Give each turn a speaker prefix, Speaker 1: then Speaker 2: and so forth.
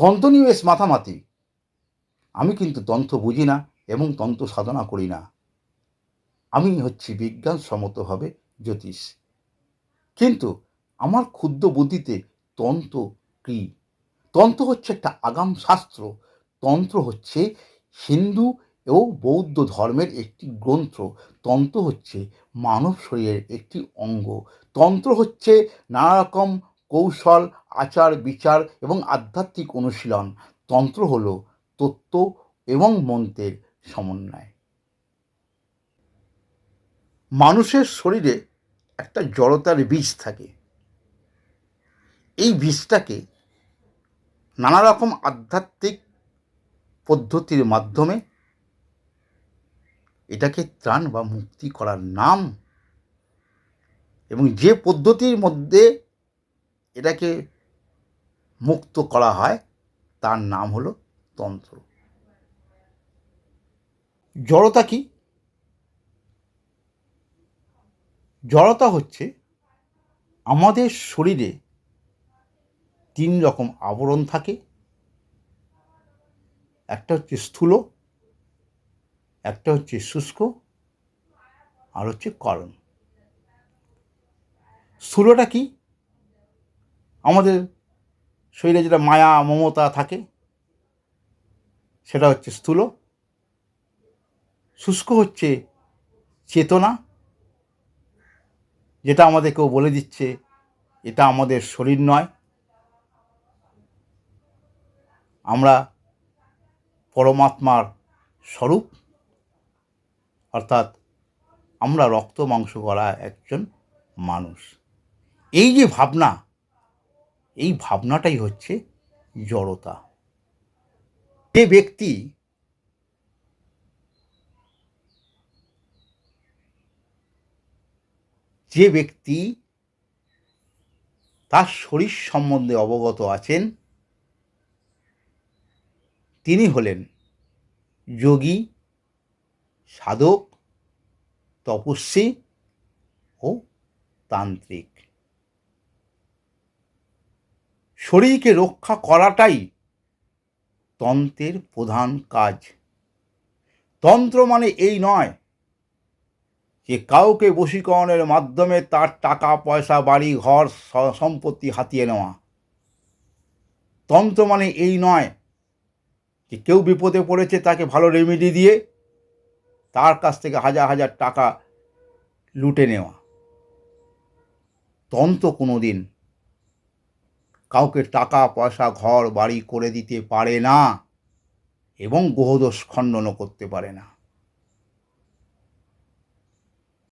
Speaker 1: তন্ত্র নিয়ে বেশ মাথামাতি আমি কিন্তু তন্ত্র বুঝি না এবং তন্ত্র সাধনা করি না। আমি হচ্ছি বিজ্ঞানসম্মতভাবে জ্যোতিষ। কিন্তু আমার ক্ষুদ্র বুদ্ধিতে তন্ত্র কী? তন্ত্র হচ্ছে একটা আগাম শাস্ত্র। তন্ত্র হচ্ছে হিন্দু ও বৌদ্ধ ধর্মের একটি গ্রন্থ। তন্ত্র হচ্ছে মানব শরীরের একটি অঙ্গ। তন্ত্র হচ্ছে নানা রকম কৌশল, আচার, বিচার এবং আধ্যাত্মিক অনুশীলন। তন্ত্র হল তত্ত্ব এবং মন্ত্রের সমন্বয়। মানুষের শরীরে একটা জড়তার বীজ থাকে। এই বীজটাকে নানা রকম আধ্যাত্মিক পদ্ধতির মাধ্যমে এটাকে ত্রাণ বা মুক্তি করার নাম এবং যে পদ্ধতির মধ্যে এটাকে মুক্ত করা হয়, তার নাম হলো তন্ত্র। জড়তা কি? জড়তা হচ্ছে আমাদের শরীরে তিন রকম আবরণ থাকে। একটা হচ্ছে স্থূল, একটা হচ্ছে শুষ্ক, আর হচ্ছে করণ। স্থূলটা কি? আমাদের শরীরে যেটা মায়া, মমতা থাকে, সেটা হচ্ছে স্থূল। শুষ্ক হচ্ছে চেতনা, যেটা আমাদেরকেও বলে দিচ্ছে, এটা আমাদের শরীর নয়। আমরা পরমাত্মার স্বরূপ, অর্থাৎ আমরা রক্ত মাংস করা একজন মানুষ। এই যে ভাবনা এই ভাবনাটাই হচ্ছে জড়তা। যে ব্যক্তি যে ব্যক্তি তার শরীর সম্বন্ধে অবগত আছেন, তিনি হলেন যোগী, সাধক, তপস্বী ও তান্ত্রিক। শরীরকে রক্ষা করাটাই তন্ত্রের প্রধান কাজ। তন্ত্র মানে এই নয় যে কাউকে বশীকরণের মাধ্যমে তার টাকা, পয়সা, বাড়ি, ঘর সম্পত্তি হাতিয়ে নেওয়া। তন্ত্র মানে এই নয় যে কেউ বিপদে পড়েছে তাকে ভালো রেমেডি দিয়ে তার কাছ থেকে হাজার হাজার টাকা লুটে নেওয়া। তন্ত্র কোনো দিন কাউকে টাকা, পয়সা, ঘর, বাড়ি করে দিতে পারে না এবং গ্রহদোষ খণ্ডনও করতে পারে না।